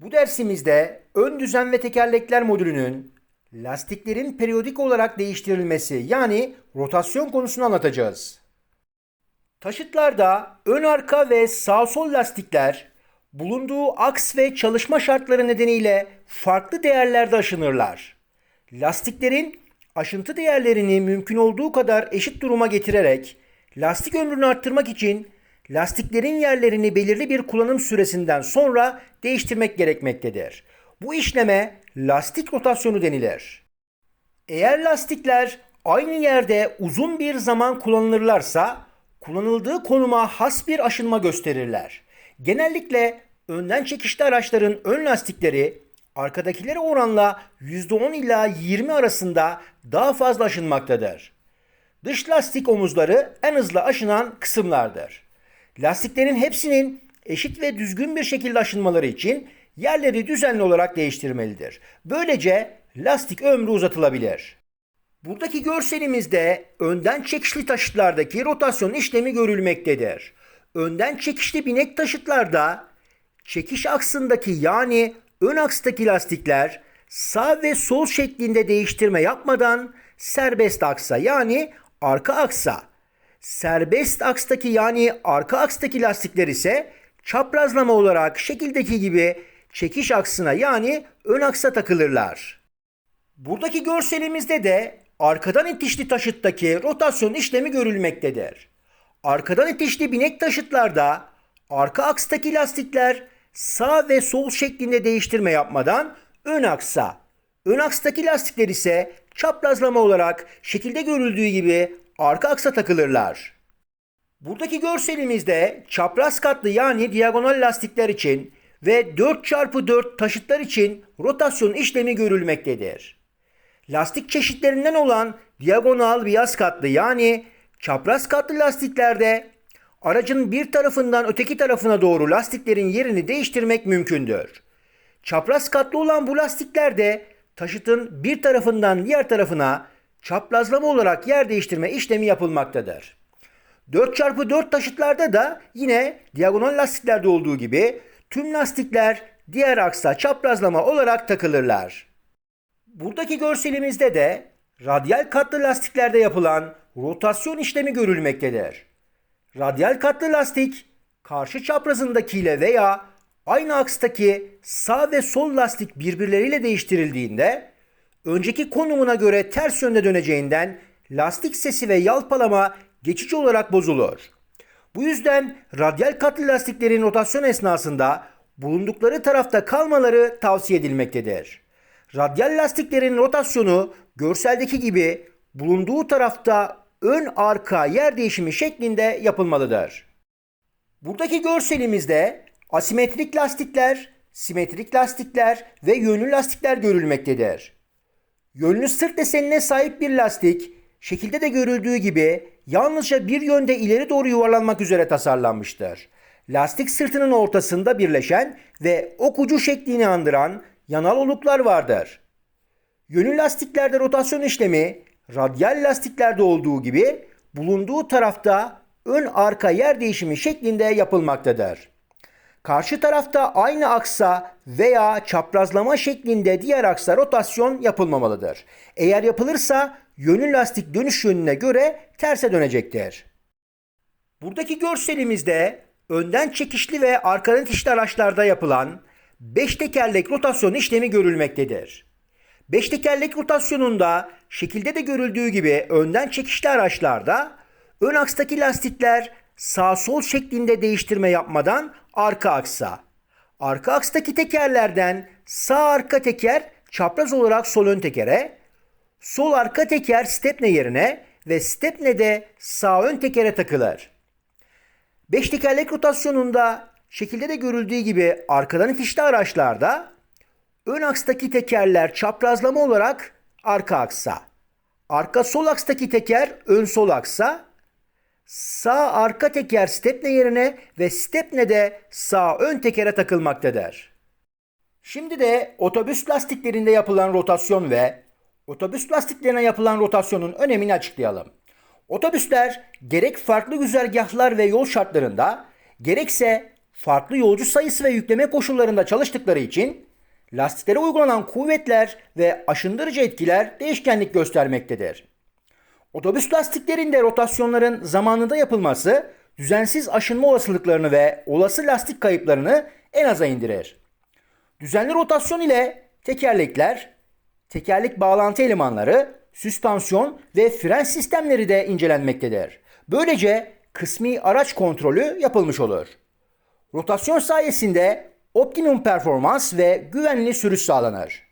Bu dersimizde ön düzen ve tekerlekler modülünün lastiklerin periyodik olarak değiştirilmesi yani rotasyon konusunu anlatacağız. Taşıtlarda ön arka ve sağ sol lastikler bulunduğu aks ve çalışma şartları nedeniyle farklı değerlerde aşınırlar. Lastiklerin aşıntı değerlerini mümkün olduğu kadar eşit duruma getirerek lastik ömrünü arttırmak için lastiklerin yerlerini belirli bir kullanım süresinden sonra değiştirmek gerekmektedir. Bu işleme lastik rotasyonu denilir. Eğer lastikler aynı yerde uzun bir zaman kullanılırlarsa kullanıldığı konuma has bir aşınma gösterirler. Genellikle önden çekişli araçların ön lastikleri arkadakilere oranla %10 ila 20 arasında daha fazla aşınmaktadır. Dış lastik omuzları en hızlı aşınan kısımlardır. Lastiklerin hepsinin eşit ve düzgün bir şekilde aşınmaları için yerleri düzenli olarak değiştirmelidir. Böylece lastik ömrü uzatılabilir. Buradaki görselimizde önden çekişli taşıtlardaki rotasyon işlemi görülmektedir. Önden çekişli binek taşıtlarda çekiş aksındaki yani ön akstaki lastikler sağ ve sol şeklinde değiştirme yapmadan serbest aksa yani arka aksa, serbest akstaki yani arka akstaki lastikler ise çaprazlama olarak şekildeki gibi çekiş aksına yani ön aksa takılırlar. Buradaki görselimizde de arkadan itişli taşıttaki rotasyon işlemi görülmektedir. Arkadan itişli binek taşıtlarda arka akstaki lastikler sağ ve sol şeklinde değiştirme yapmadan ön aksa, ön akstaki lastikler ise çaprazlama olarak şekilde görüldüğü gibi arka aksa takılırlar. Buradaki görselimizde çapraz katlı yani diagonal lastikler için ve 4x4 taşıtlar için rotasyon işlemi görülmektedir. Lastik çeşitlerinden olan diagonal beyaz katlı yani çapraz katlı lastiklerde aracın bir tarafından öteki tarafına doğru lastiklerin yerini değiştirmek mümkündür. Çapraz katlı olan bu lastiklerde taşıtın bir tarafından diğer tarafına çaprazlama olarak yer değiştirme işlemi yapılmaktadır. 4x4 taşıtlarda da yine diagonal lastiklerde olduğu gibi tüm lastikler diğer aksa çaprazlama olarak takılırlar. Buradaki görselimizde de radyal katlı lastiklerde yapılan rotasyon işlemi görülmektedir. Radyal katlı lastik karşı çaprazındakiyle veya aynı akstaki sağ ve sol lastik birbirleriyle değiştirildiğinde önceki konumuna göre ters yönde döneceğinden lastik sesi ve yalpalama geçici olarak bozulur. Bu yüzden radyal katlı lastiklerin rotasyon esnasında bulundukları tarafta kalmaları tavsiye edilmektedir. Radyal lastiklerin rotasyonu görseldeki gibi bulunduğu tarafta ön arka yer değişimi şeklinde yapılmalıdır. Buradaki görselimizde asimetrik lastikler, simetrik lastikler ve yönlü lastikler görülmektedir. Yönlü sırt desenine sahip bir lastik şekilde de görüldüğü gibi yalnızca bir yönde ileri doğru yuvarlanmak üzere tasarlanmıştır. Lastik sırtının ortasında birleşen ve ok ucu şeklini andıran yanal oluklar vardır. Yönlü lastiklerde rotasyon işlemi radyal lastiklerde olduğu gibi bulunduğu tarafta ön arka yer değişimi şeklinde yapılmaktadır. Karşı tarafta aynı aksa veya çaprazlama şeklinde diğer aksa rotasyon yapılmamalıdır. Eğer yapılırsa yönlü lastik dönüş yönüne göre terse dönecektir. Buradaki görselimizde önden çekişli ve arkadan itişli araçlarda yapılan 5 tekerlek rotasyon işlemi görülmektedir. 5 tekerlek rotasyonunda şekilde de görüldüğü gibi önden çekişli araçlarda ön akstaki lastikler sağ sol şeklinde değiştirme yapmadan arka aksa. Arka akstaki tekerlerden sağ arka teker çapraz olarak sol ön tekere, sol arka teker stepne yerine ve stepne de sağ ön tekere takılır. 5 tekerlek rotasyonunda şekilde de görüldüğü gibi arkadan itişli araçlarda ön akstaki tekerler çaprazlama olarak arka aksa. Arka sol akstaki teker ön sol aksa. Sağ arka teker stepne yerine ve stepne de sağ ön tekere takılmaktadır. Şimdi de otobüs lastiklerinde yapılan rotasyon ve otobüs lastiklerine yapılan rotasyonun önemini açıklayalım. Otobüsler gerek farklı güzergahlar ve yol şartlarında gerekse farklı yolcu sayısı ve yükleme koşullarında çalıştıkları için lastiklere uygulanan kuvvetler ve aşındırıcı etkiler değişkenlik göstermektedir. Otobüs lastiklerinde rotasyonların zamanında yapılması düzensiz aşınma olasılıklarını ve olası lastik kayıplarını en aza indirir. Düzenli rotasyon ile tekerlekler, tekerlek bağlantı elemanları, süspansiyon ve fren sistemleri de incelenmektedir. Böylece kısmi araç kontrolü yapılmış olur. Rotasyon sayesinde optimum performans ve güvenli sürüş sağlanır.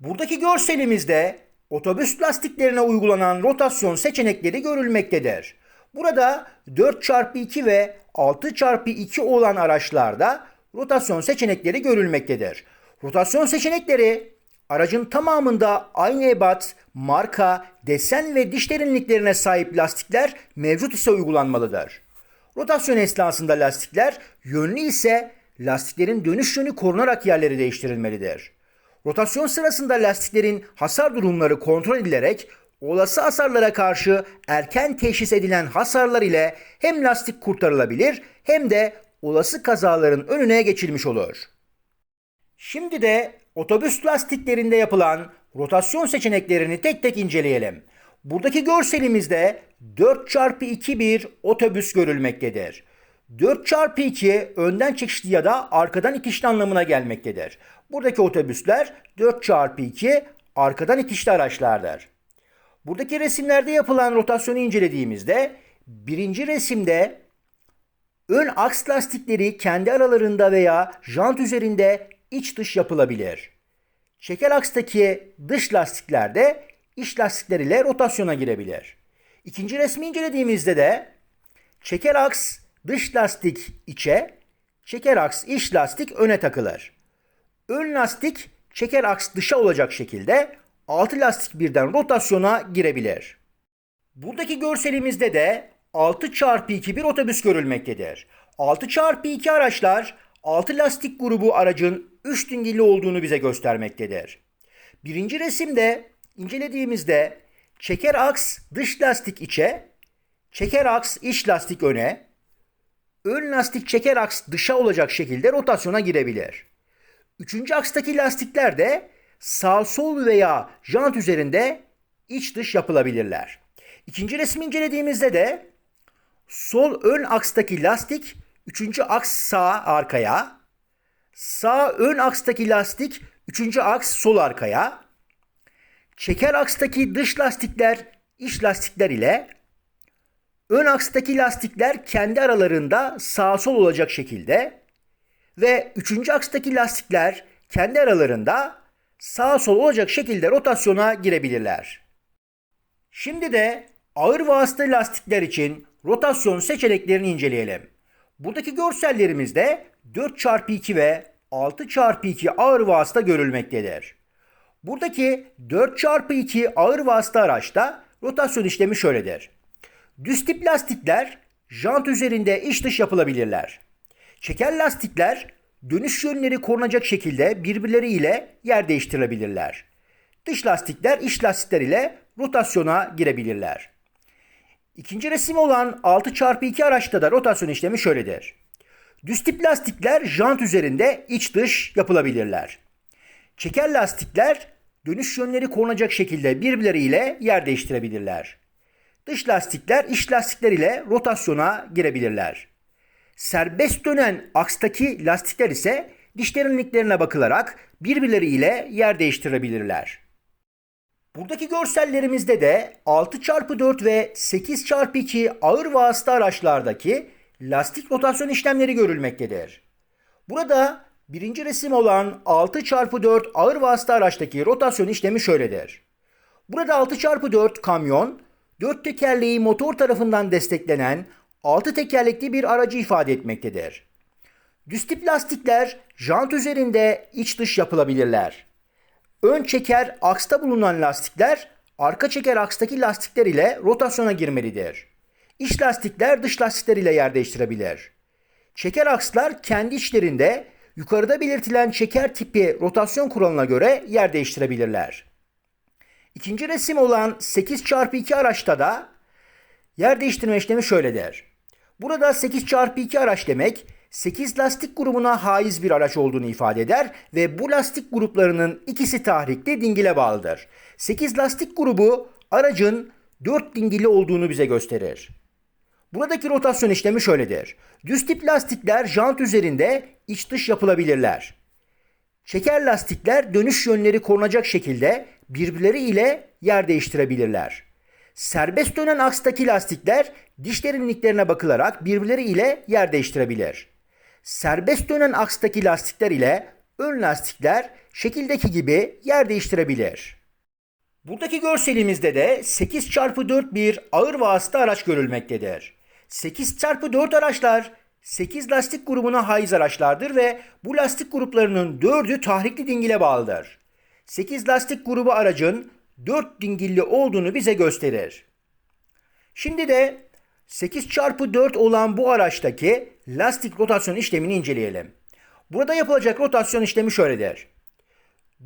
Buradaki görselimizde otobüs lastiklerine uygulanan rotasyon seçenekleri görülmektedir. Burada 4x2 ve 6x2 olan araçlarda rotasyon seçenekleri görülmektedir. Rotasyon seçenekleri aracın tamamında aynı ebat, marka, desen ve diş derinliklerine sahip lastikler mevcut ise uygulanmalıdır. Rotasyon esnasında lastikler yönlü ise lastiklerin dönüş yönü korunarak yerleri değiştirilmelidir. Rotasyon sırasında lastiklerin hasar durumları kontrol edilerek olası hasarlara karşı erken teşhis edilen hasarlar ile hem lastik kurtarılabilir hem de olası kazaların önüne geçilmiş olur. Şimdi de otobüs lastiklerinde yapılan rotasyon seçeneklerini tek tek inceleyelim. Buradaki görselimizde 4x2 bir otobüs görülmektedir. 4x2 önden çekişli ya da arkadan itişli anlamına gelmektedir. Buradaki otobüsler 4x2 arkadan itişli araçlardır. Buradaki resimlerde yapılan rotasyonu incelediğimizde birinci resimde ön aks lastikleri kendi aralarında veya jant üzerinde iç dış yapılabilir. Çeker akstaki dış lastiklerde iç lastikler ile rotasyona girebilir. İkinci resmi incelediğimizde de çeker aks dış lastik içe, çeker aks iç lastik öne takılır. Ön lastik çeker aks dışa olacak şekilde 6 lastik birden rotasyona girebilir. Buradaki görselimizde de 6 çarpı 2 bir otobüs görülmektedir. 6 çarpı 2 araçlar 6 lastik grubu aracın 3 dingilli olduğunu bize göstermektedir. Birinci resimde incelediğimizde çeker aks dış lastik içe, çeker aks iç lastik öne, ön lastik çeker aks dışa olacak şekilde rotasyona girebilir. Üçüncü akstaki lastikler de sağ sol veya jant üzerinde iç dış yapılabilirler. İkinci resmi incelediğimizde de sol ön akstaki lastik üçüncü aks sağ arkaya, sağ ön akstaki lastik üçüncü aks sol arkaya, çeker akstaki dış lastikler iç lastikler ile ön akstaki lastikler kendi aralarında sağ sol olacak şekilde ve üçüncü akstaki lastikler kendi aralarında sağ sol olacak şekilde rotasyona girebilirler. Şimdi de ağır vasıta lastikler için rotasyon seçeneklerini inceleyelim. Buradaki görsellerimizde 4x2 ve 6x2 ağır vasıta görülmektedir. Buradaki 4x2 ağır vasıta araçta rotasyon işlemi şöyledir. Düz tip lastikler jant üzerinde iç dış yapılabilirler. Çeker lastikler dönüş yönleri korunacak şekilde birbirleriyle yer değiştirebilirler. Dış lastikler iç lastikler ile rotasyona girebilirler. İkinci resim olan 6x2 araçta da rotasyon işlemi şöyledir. Düz tip lastikler jant üzerinde iç dış yapılabilirler. Çeker lastikler dönüş yönleri korunacak şekilde birbirleriyle yer değiştirebilirler. Dış lastikler iç lastikler ile rotasyona girebilirler. Serbest dönen akstaki lastikler ise diş derinliklerine bakılarak birbirleriyle yer değiştirebilirler. Buradaki görsellerimizde de 6x4 ve 8x2 ağır vasıta araçlardaki lastik rotasyon işlemleri görülmektedir. Burada birinci resim olan 6x4 ağır vasıta araçtaki rotasyon işlemi şöyledir. Burada 6x4 kamyon, 4 tekerleği motor tarafından desteklenen 6 tekerlekli bir aracı ifade etmektedir. Düz lastikler jant üzerinde iç dış yapılabilirler. Ön çeker aksta bulunan lastikler arka çeker akstaki lastikler ile rotasyona girmelidir. İç lastikler dış lastikler ile yer değiştirebilir. Çeker akslar kendi içlerinde yukarıda belirtilen çeker tipi rotasyon kuralına göre yer değiştirebilirler. İkinci resim olan 8x2 araçta da yer değiştirme işlemi şöyledir. Burada 8x2 araç demek 8 lastik grubuna haiz bir araç olduğunu ifade eder ve bu lastik gruplarının ikisi tahrikli dingile bağlıdır. 8 lastik grubu aracın 4 dingili olduğunu bize gösterir. Buradaki rotasyon işlemi şöyledir. Düz tip lastikler jant üzerinde iç dış yapılabilirler. Çeker lastikler dönüş yönleri korunacak şekilde birbirleri ile yer değiştirebilirler. Serbest dönen akstaki lastikler diş derinliklerine bakılarak birbirleri ile yer değiştirebilir. Serbest dönen akstaki lastikler ile ön lastikler şekildeki gibi yer değiştirebilir. Buradaki görselimizde de 8x4 bir ağır vasıta araç görülmektedir. 8x4 araçlar 8 lastik grubuna haiz araçlardır ve bu lastik gruplarının 4'ü tahrikli dingile bağlıdır. 8 lastik grubu aracın 4 dingilli olduğunu bize gösterir. Şimdi de 8x4 olan bu araçtaki lastik rotasyon işlemini inceleyelim. Burada yapılacak rotasyon işlemi şöyledir.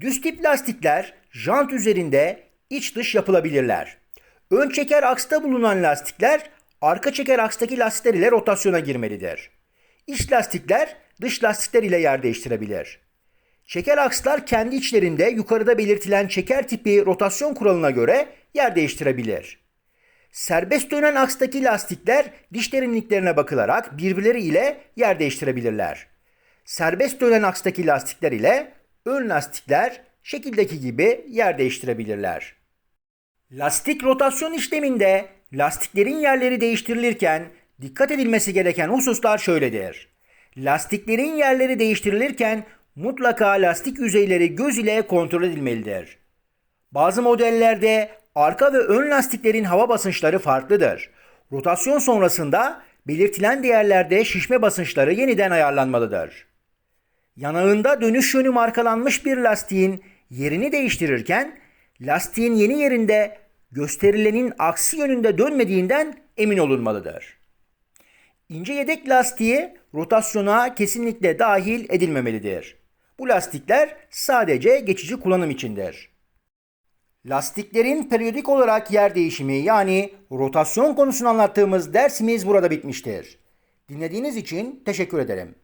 Düz tip lastikler jant üzerinde iç dış yapılabilirler. Ön çeker aksta bulunan lastikler arka çeker akstaki lastikler ile rotasyona girmelidir. İç lastikler dış lastikler ile yer değiştirebilir. Çeker akslar kendi içlerinde yukarıda belirtilen çeker tipi rotasyon kuralına göre yer değiştirebilir. Serbest dönen akstaki lastikler diş derinliklerine bakılarak birbirleri ile yer değiştirebilirler. Serbest dönen akstaki lastikler ile ön lastikler şekildeki gibi yer değiştirebilirler. Lastik rotasyon işleminde lastiklerin yerleri değiştirilirken dikkat edilmesi gereken hususlar şöyledir. Lastiklerin yerleri değiştirilirken mutlaka lastik yüzeyleri göz ile kontrol edilmelidir. Bazı modellerde arka ve ön lastiklerin hava basınçları farklıdır. Rotasyon sonrasında belirtilen değerlerde şişme basınçları yeniden ayarlanmalıdır. Yanağında dönüş yönü markalanmış bir lastiğin yerini değiştirirken lastiğin yeni yerinde gösterilenin aksi yönünde dönmediğinden emin olunmalıdır. İnce yedek lastiği rotasyona kesinlikle dahil edilmemelidir. Bu lastikler sadece geçici kullanım içindir. Lastiklerin periyodik olarak yer değişimi yani rotasyon konusunu anlattığımız dersimiz burada bitmiştir. Dinlediğiniz için teşekkür ederim.